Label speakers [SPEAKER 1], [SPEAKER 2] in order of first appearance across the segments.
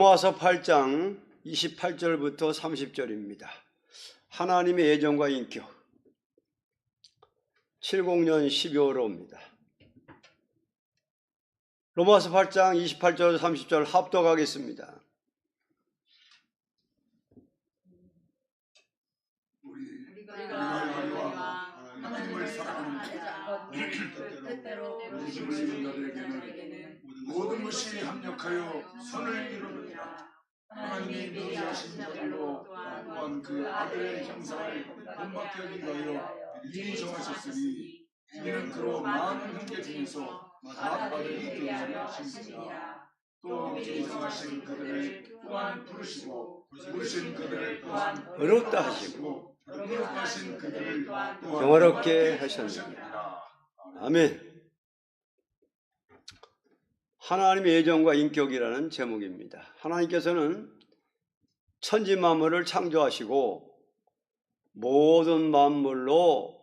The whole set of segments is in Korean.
[SPEAKER 1] 로마서 8장 28절부터 30절입니다. 하나님의 예정과 인격 70년 12월호입니다. 로마서 8장 28절 30절 합독하겠습니다.
[SPEAKER 2] 모든 것이 합력하여 선을 이루느니라. 하나님이 미리 하신 자들로 또한 그 아들의 형상을 본받게 위하여 미리 정하셨으니 이는 그로 많은 형제 중에서 되게 하려 하시니라. 또 미리 정하신 그들을 또한 부르시고 부르신 그들을 또한
[SPEAKER 1] 어렵다 하시고 영화롭게 하셨느니라. 아멘. 하나님의 예정과 인격이라는 제목입니다. 하나님께서는 천지 만물을 창조하시고 모든 만물로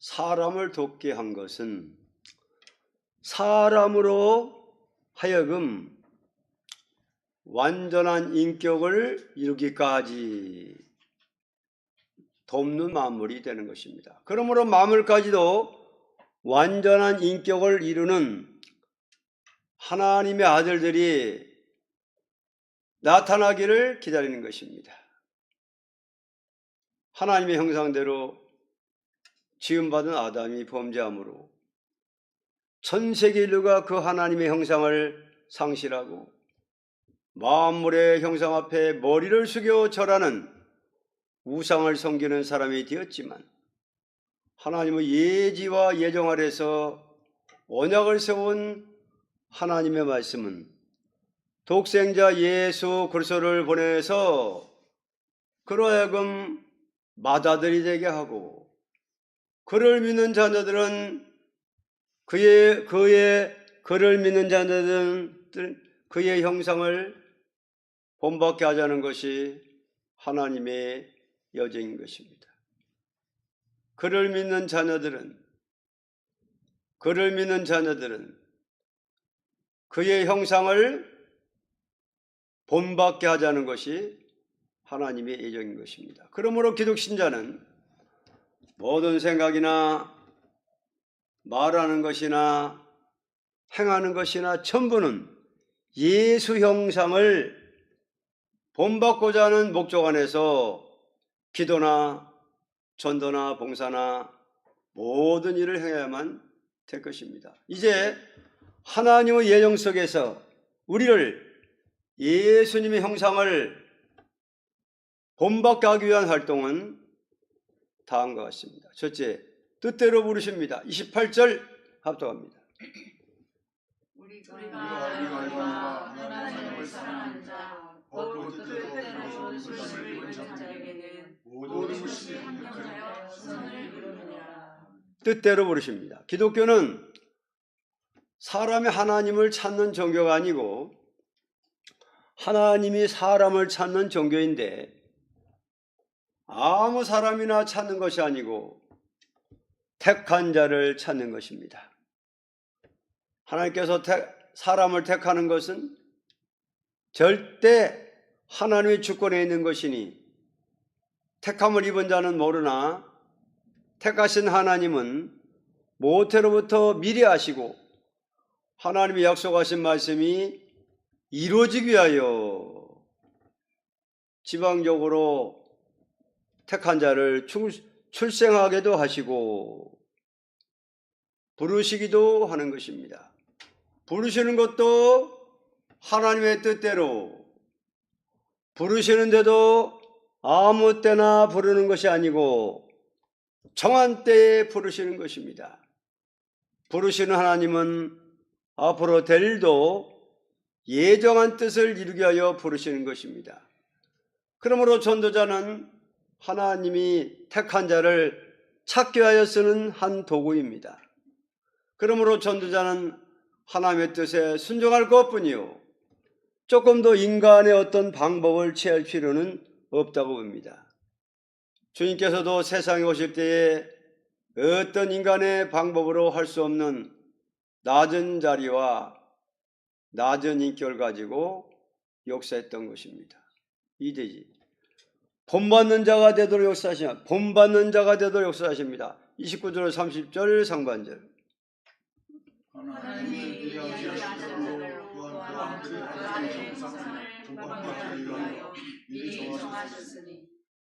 [SPEAKER 1] 사람을 돕게 한 것은 사람으로 하여금 완전한 인격을 이루기까지 돕는 만물이 되는 것입니다. 그러므로 만물까지도 완전한 인격을 이루는 하나님의 아들들이 나타나기를 기다리는 것입니다. 하나님의 형상대로 지음받은 아담이 범죄함으로 전 세계 인류가 그 하나님의 형상을 상실하고 만물의 형상 앞에 머리를 숙여 절하는 우상을 섬기는 사람이 되었지만 하나님의 예지와 예정 아래서 언약을 세운 하나님의 말씀은 독생자 예수 그리스도를 보내서 그로 하여금 맏아들이 되게 하고 그를 믿는 자녀들은 그의 그의 그를 믿는 자녀들은 그의 형상을 본받게 하자는 것이 하나님의 여정인 것입니다. 그를 믿는 자녀들은 그를 믿는 자녀들은 그의 형상을 본받게 하자는 것이 하나님의 예정인 것입니다. 그러므로 기독 신자는 모든 생각이나 말하는 것이나 행하는 것이나 전부는 예수 형상을 본받고자 하는 목적 안에서 기도나 전도나 봉사나 모든 일을 행해야만 될 것입니다. 이제 하나님의 예정 속에서 우리를 예수님의 형상을 본받게 하기 위한 활동은 다음과 같습니다. 첫째, 뜻대로 부르십니다. 28절 합독합니다.
[SPEAKER 3] 우리가
[SPEAKER 2] 우리가
[SPEAKER 3] 너희와 하나님을 사랑하는 자곧 뜻대로 부르심을 입은 자들에게는
[SPEAKER 2] 모든 것이 합력하여
[SPEAKER 3] 합력하여 선을 이루느니라.
[SPEAKER 1] 뜻대로 부르십니다. 기독교는 사람이 하나님을 찾는 종교가 아니고 하나님이 사람을 찾는 종교인데 아무 사람이나 찾는 것이 아니고 택한 자를 찾는 것입니다. 하나님께서 택- 사람을 택하는 것은 절대 하나님의 주권에 있는 것이니 택함을 입은 자는 모르나 택하신 하나님은 모태로부터 미리 아시고 하나님이 약속하신 말씀이 이루어지기 위하여 지방적으로 택한 자를 출- 출생하게도 하시고 부르시기도 하는 것입니다. 부르시는 것도 하나님의 뜻대로 부르시는데도 아무 때나 부르는 것이 아니고 정한 때에 부르시는 것입니다. 부르시는 하나님은 앞으로 될 일도 예정한 뜻을 이루기 위하여 부르시는 것입니다. 그러므로 전도자는 하나님이 택한 자를 찾기 위하여 쓰는 한 도구입니다. 그러므로 전도자는 하나님의 뜻에 순종할 것뿐이요. 조금 더 인간의 어떤 방법을 취할 필요는 없다고 봅니다. 주님께서도 세상에 오실 때에 어떤 인간의 방법으로 할 수 없는 낮은 자리와 낮은 인격을 가지고 역사했던 것입니다. 이대지. 본받는 자가 되도록 역사하시나 본받는 자가 되도록 역사하십니다. 29절 30절 상반절.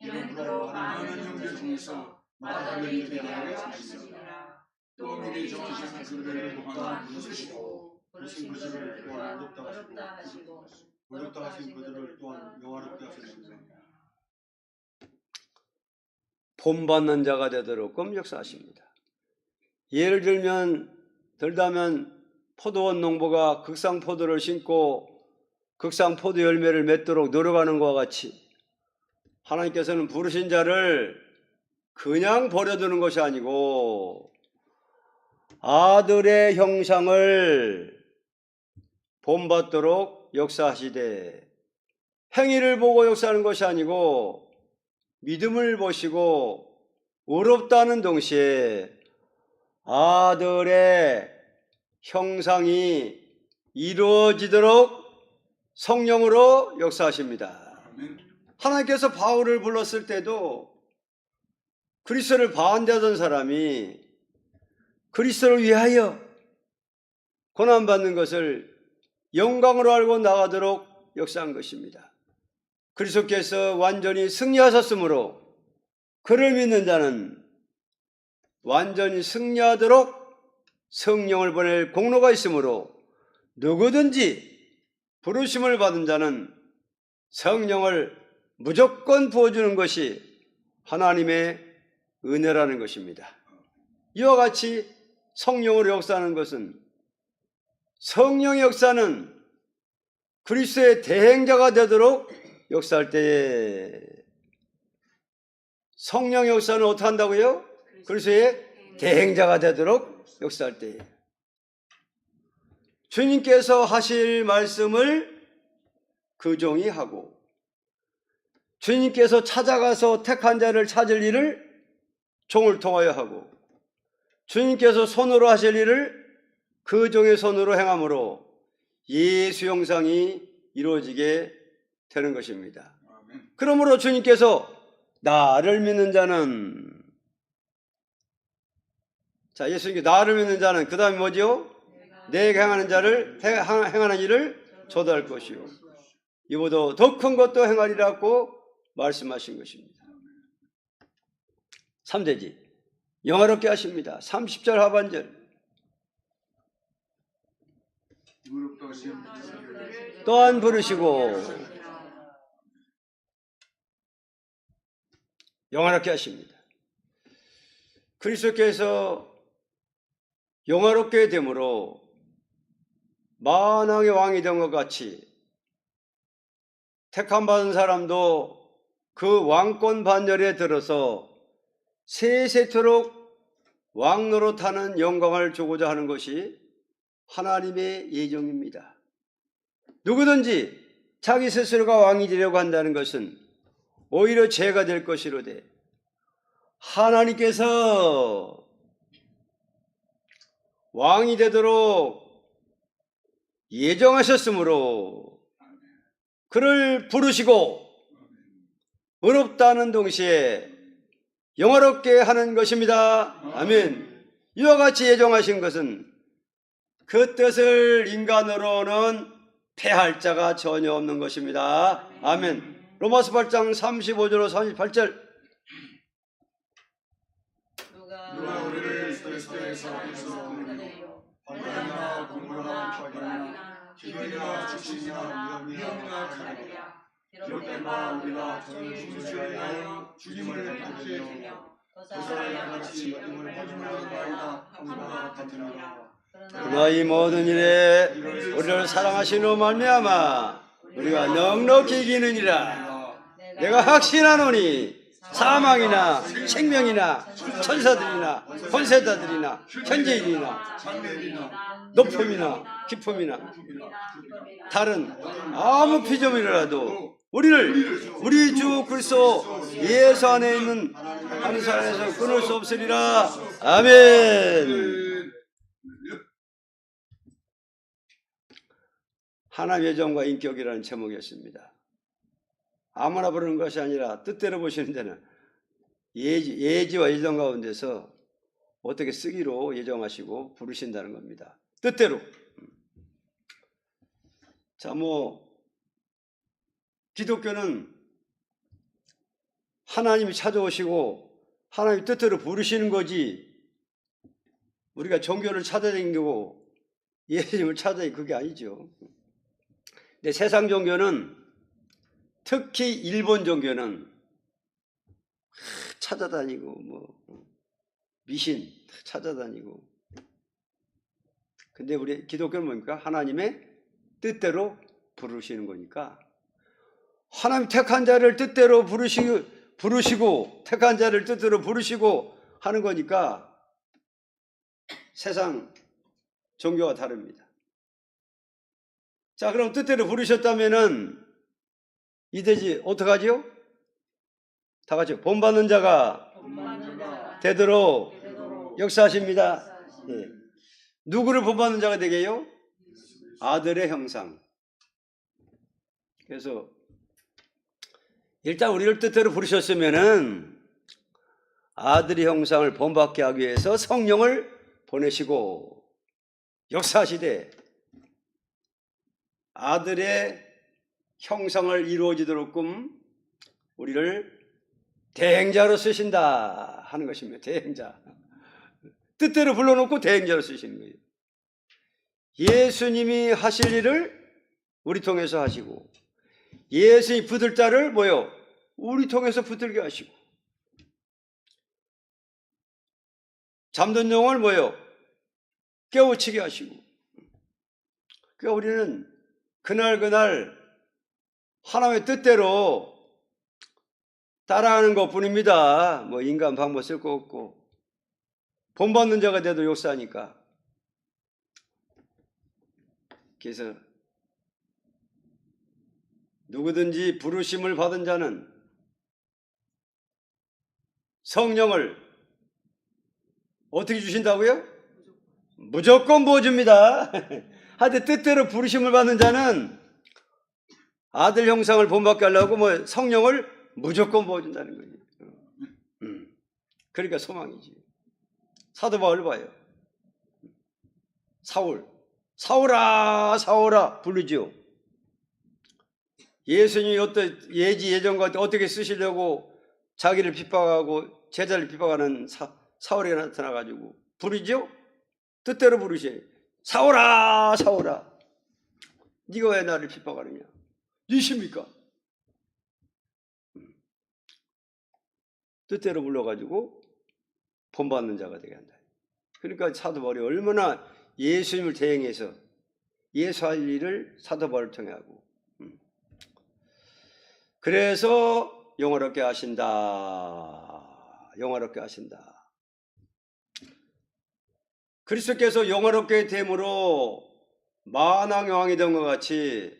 [SPEAKER 2] 그 많은 형제 중에서 마다를 대하여 하시니라 또 미리 정하신 그들을 또한 부수시고 부르신 그들을 또한 어렵다 하시고 어렵다 하신 그들을 또한 영화롭게 하셨습니다.
[SPEAKER 1] 본받는 자가 되도록 끔 역사하십니다. 예를 들면 들다면 포도원 농부가 극상 포도를 심고 극상 포도 열매를 맺도록 노력하는 것과 같이 하나님께서는 부르신 자를 그냥 버려두는 것이 아니고 아들의 형상을 본받도록 역사하시되 행위를 보고 역사하는 것이 아니고 믿음을 보시고 어렵다는 동시에 아들의 형상이 이루어지도록 성령으로 역사하십니다. 하나님께서 바울을 불렀을 때도 그리스도를 반대하던 사람이 그리스도를 위하여 고난받는 것을 영광으로 알고 나가도록 역사한 것입니다. 그리스도께서 완전히 승리하셨으므로 그를 믿는 자는 완전히 승리하도록 성령을 보낼 공로가 있으므로 누구든지 부르심을 받은 자는 성령을 무조건 부어주는 것이 하나님의 은혜라는 것입니다. 이와 같이 성령으로 역사하는 것은 성령의 역사는 그리스도의 대행자가 되도록 역사할 때에 성령의 역사는 어떻게 한다고요? 그리스도의 대행자가 되도록 역사할 때에 주님께서 하실 말씀을 그 종이 하고 주님께서 찾아가서 택한 자를 찾을 일을 종을 통하여 하고 주님께서 손으로 하실 일을 그 종의 손으로 행함으로 예수 형상이 이루어지게 되는 것입니다. 그러므로 주님께서 나를 믿는 자는 자 예수님께 나를 믿는 자는 그 다음에 뭐지요? 내가 행하는 자를 행- 행하는 일을 저도할 것이요 이보다 더 큰 것도 행하리라고 말씀하신 것입니다. 3대지 영화롭게 하십니다. 30절 하반절 또한 부르시고 영화롭게 하십니다. 그리스도께서 영화롭게 됨으로 만왕의 왕이 된 것 같이 택함 받은 사람도 그 왕권 반열에 들어서 세세토록 왕노로 타는 영광을 주고자 하는 것이 하나님의 예정입니다. 누구든지 자기 스스로가 왕이 되려고 한다는 것은 오히려 죄가 될 것이로되 하나님께서 왕이 되도록 예정하셨으므로 그를 부르시고 어렵다는 동시에 영화롭게 하는 것입니다. 아멘. 이와 같이 예정하신 것은 그 뜻을 인간으로는 패할 자가 전혀 없는 것입니다. 아멘. 로마서 8장 35절로 38절.
[SPEAKER 3] 누가
[SPEAKER 2] 누가 우리를 그리스도에서 끊어내요 환난이나 공고나 핍박이나 기근이나 위험이나 칼이라 기록된 바 우리가 저를 죽으시려 하여 죽임을 받게 되며 도사의 양같이 여김을 받으려 하나이다 함과 같으니라
[SPEAKER 1] 그러나 이 모든 일에 우리를 사랑하시는 말미암아 우리가 넉넉히 이기느니라. 내가 확신하노니 사망이나 생명이나 천사들이나 권세자들이나 현재인이나 높음이나 깊음이나 다른 아무 피조물이라도 우리를 우리 주 그리스도 예수 안에 있는 하늘 안에서 끊을 수 없으리라 아멘 하나님의 정과 인격이라는 제목이었습니다. 아무나 부르는 것이 아니라 뜻대로 보시는 데는 예지, 예지와 예정 가운데서 어떻게 쓰기로 예정하시고 부르신다는 겁니다. 뜻대로. 자, 뭐, 기독교는 하나님이 찾아오시고 하나님 뜻대로 부르시는 거지 우리가 종교를 찾아다니고 예수님을 찾아다니 그게 아니죠. 근데 세상 종교는 특히 일본 종교는 찾아다니고 뭐 미신 찾아다니고 근데 우리 기독교는 뭡니까? 하나님의 뜻대로 부르시는 거니까 하나님 택한 자를 뜻대로 부르시, 부르시고 택한 자를 뜻대로 부르시고 하는 거니까 세상 종교와 다릅니다. 자, 그럼 뜻대로 부르셨다면은 이되지 어떡하지요? 다 같이 본받는 자가
[SPEAKER 3] 되도록
[SPEAKER 1] 역사하십니다.
[SPEAKER 3] 역사하시니
[SPEAKER 1] 예. 누구를 본받는 자가 되게요? 아들의 형상. 그래서 일단 우리를 뜻대로 부르셨으면은 아들의 형상을 본받게 하기 위해서 성령을 보내시고 역사시대 아들의 형상을 이루어지도록끔 우리를 대행자로 쓰신다 하는 것입니다. 대행자. 뜻대로 불러놓고 대행자로 쓰시는 거예요. 예수님이 하실 일을 우리 통해서 하시고 예수님 붙을 자를 뭐요? 우리 통해서 붙들게 하시고 잠든 영을 뭐요? 깨우치게 하시고 그러니까 우리는 그날 그날 하나님의 뜻대로 따라하는 것 뿐입니다. 뭐 인간 방법 쓸 거 없고 본받는 자가 돼도 역사하니까 그래서 누구든지 부르심을 받은 자는 성령을 어떻게 주신다고요? 무조건 부어줍니다. 하여튼 뜻대로 부르심을 받는 자는 아들 형상을 본받게 하려고 뭐 성령을 무조건 부어준다는 거예요. 음. 그러니까 소망이지. 사도 바울 봐요. 사울. 사울아, 사울아 부르죠. 예수님이 어떤 예지 예정과 어떻게 쓰시려고 자기를 핍박하고 제자를 핍박하는 사, 사울이 나타나가지고 부르죠? 뜻대로 부르셔요. 사울아, 사울아. 네가 왜 나를 핍박하느냐? 니십니까? 음. 뜻대로 불러가지고 본받는 자가 되게 한다. 그러니까 사도 바울이 얼마나 예수님을 대행해서 예수할 일을 사도 바울을 통해 하고 음. 그래서 영화롭게 하신다. 영화롭게 하신다. 그리스도께서 영화롭게 됨으로 만왕 왕이 된 것 같이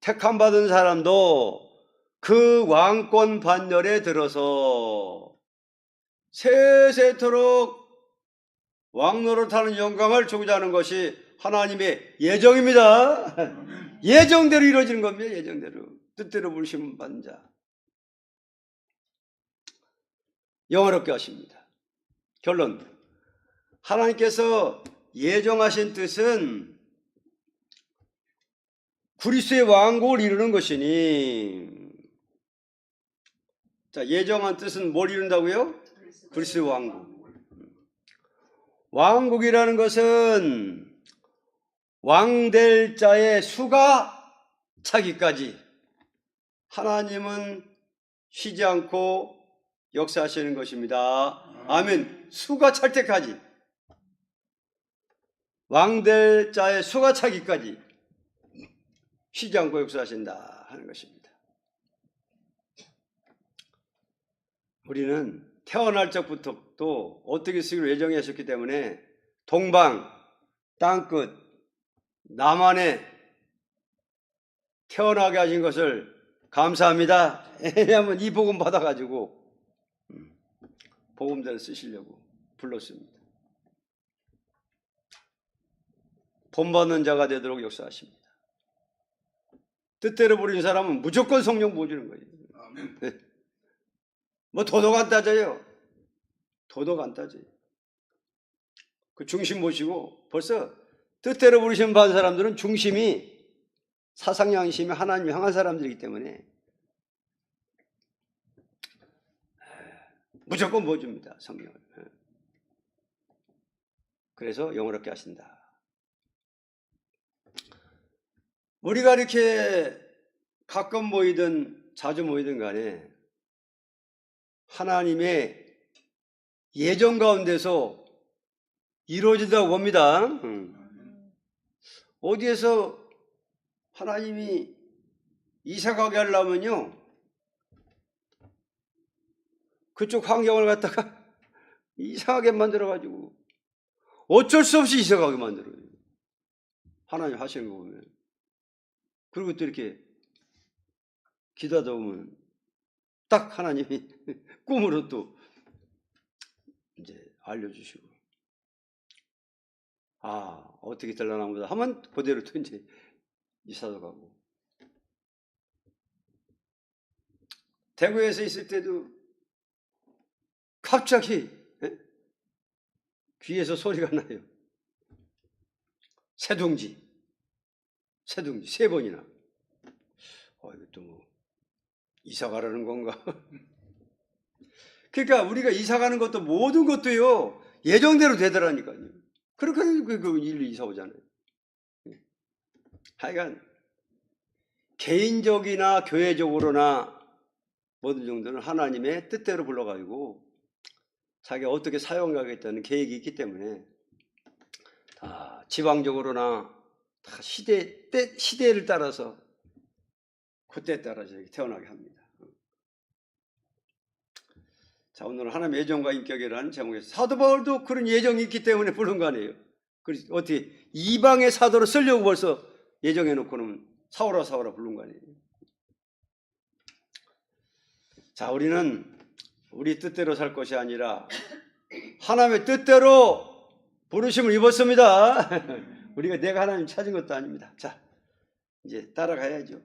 [SPEAKER 1] 택함 받은 사람도 그 왕권 반열에 들어서 세세토록 왕노릇하는 영광을 주고자 하는 것이 하나님의 예정입니다. 예정대로 이루어지는 겁니다. 예정대로 뜻대로 부르심 받는 자 영화롭게 하십니다. 결론 하나님께서 예정하신 뜻은 그리스의 왕국을 이루는 것이니 자 예정한 뜻은 뭘 이룬다고요? 그리스의 왕국. 왕국이라는 것은 왕될 자의 수가 차기까지 하나님은 쉬지 않고 역사하시는 것입니다. 아멘. 수가 찰 때까지 왕될 자의 수가 차기까지 쉬지 않고 역사하신다 하는 것입니다. 우리는 태어날 적부터 또 어떻게 쓰기로 예정하셨기 때문에 동방, 땅끝, 남한에 태어나게 하신 것을 감사합니다. 왜냐하면 이 복음 받아가지고 음, 복음자를 쓰시려고 불렀습니다. 본받는 자가 되도록 역사하십니다. 뜻대로 부르는 사람은 무조건 성령 부어 주는 거예요.
[SPEAKER 2] 아멘.
[SPEAKER 1] 뭐 도덕 안 따져요. 도덕 안 따져요. 그 중심 보시고 벌써 뜻대로 부르시는 반 사람들은 중심이 사상 양심이 하나님 향한 사람들이기 때문에 무조건 보여줍니다 성령을. 그래서 영어롭게 하신다. 우리가 이렇게 가끔 모이든 자주 모이든 간에 하나님의 예정 가운데서 이루어진다고 봅니다. 음. 어디에서 하나님이 이사 가게 하려면요. 그쪽 환경을 갖다가 이상하게 만들어가지고 어쩔 수 없이 이사 가게 만들어요. 하나님 하시는 거 보면. 그리고 또 이렇게 기도하다 보면 딱 하나님이 꿈으로 또 이제 알려주시고 아 어떻게 될라나 보다 하면 그대로 또 이제 이사도 가고 대구에서 있을 때도 갑자기 예? 귀에서 소리가 나요 새둥지 새둥지 세 번이나 어 이것도 뭐 이사 가라는 건가 그러니까 우리가 이사 가는 것도 모든 것도요 예정대로 되더라니까요. 그렇게 그, 그 일로 이사 오잖아요. 하여간 개인적이나 교회적으로나 모든 정도는 하나님의 뜻대로 불러가지고 자기가 어떻게 사용하겠다는 계획이 있기 때문에 다 지방적으로나 다 시대 때 시대를 따라서 그때 따라서 이렇게 태어나게 합니다. 자, 오늘 하나님의 예정과 인격이라는 제목에서 사도 바울도 그런 예정이 있기 때문에 부른 거 아니에요. 그래서 어떻게 이방의 사도로 쓰려고 벌써 예정해 놓고는 사오라 사오라 부른 거 아니에요. 자, 우리는 우리 뜻대로 살 것이 아니라 하나님의 뜻대로 부르심을 입었습니다. 우리가 내가 하나님 찾은 것도 아닙니다. 자, 이제 따라가야죠.